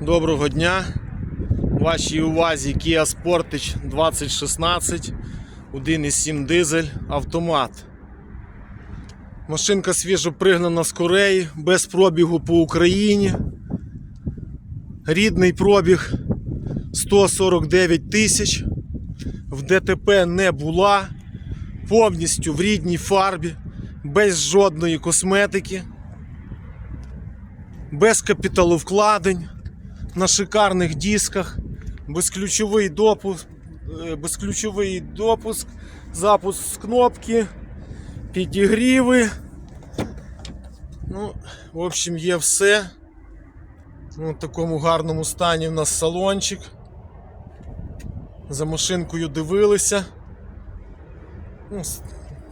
Доброго дня. Вашій увазі Kia Sportage 2016, 1,7 дизель, автомат. Машинка свіжо пригнана з Кореї, без пробігу по Україні. Рідний пробіг 149 тисяч. В ДТП не була. Повністю в рідній фарбі, без жодної косметики, без капіталовкладень на шикарних дисках, безключовий допуск, е, безключовий допуск, запуск з кнопки, підігріви. Ну, в общем, є все. Ну, в такому гарному стані в нас салончик. За машинкою дивилися. Ну,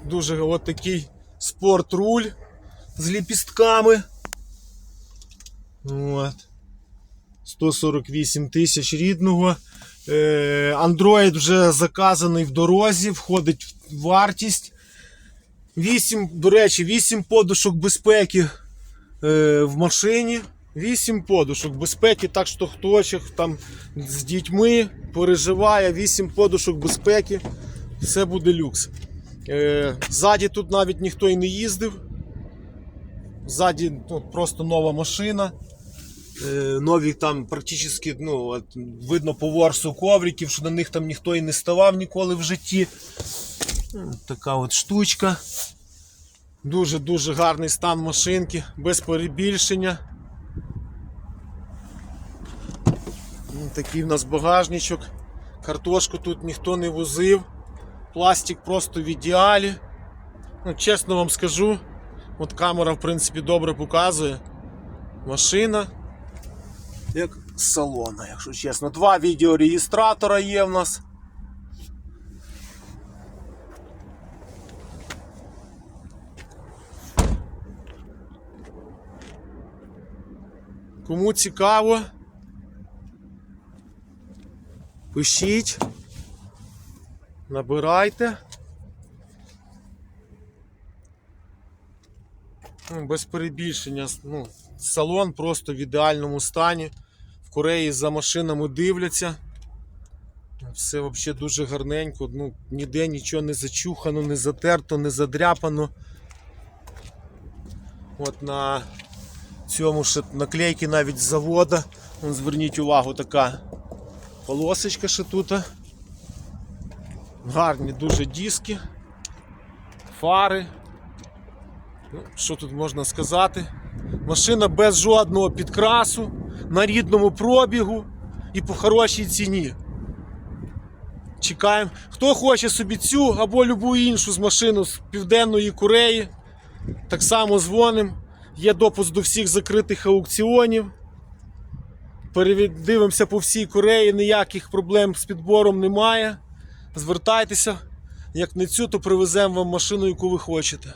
дуже от такий спорт-руль з ліпістками. От. 148 тисяч рідного. Е, Android вже заказаний в дорозі, входить в вартість. 8, до речі, 8 подушок безпеки е, в машині. 8 подушок безпеки, так що хто там з дітьми переживає, 8 подушок безпеки. Все буде люкс. Е, ззаді тут навіть ніхто і не їздив. Ззаді ну, просто нова машина. Е, нові там практично ну, видно по ворсу ковриків, що на них там ніхто і не ставав ніколи в житті. Така от штучка. Дуже-дуже гарний стан машинки, без перебільшення. Такий в нас багажничок. Картошку тут ніхто не возив. Пластик просто в ідеалі. Ну, чесно вам скажу, от камера в принципі добре показує. Машина як салона, якщо чесно. Два відеореєстратора є в нас. Кому цікаво, пишіть, набирайте. Ну, Без перебільшення. Ну, салон просто в ідеальному стані. Кореї за машинами дивляться. Все взагалі дуже гарненько. Ну, ніде нічого не зачухано, не затерто, не задряпано. От на цьому ще наклейки навіть з завода. Вон, зверніть увагу, така полосочка ще тут. Гарні дуже диски, фари. Ну, що тут можна сказати? Машина без жодного підкрасу, на рідному пробігу і по хорошій ціні. Чекаємо. Хто хоче собі цю або любу іншу з машину з Південної Кореї, так само дзвонимо. Є допуск до всіх закритих аукціонів. Передивимося по всій Кореї, ніяких проблем з підбором немає. Звертайтеся, як не цю, то привеземо вам машину, яку ви хочете.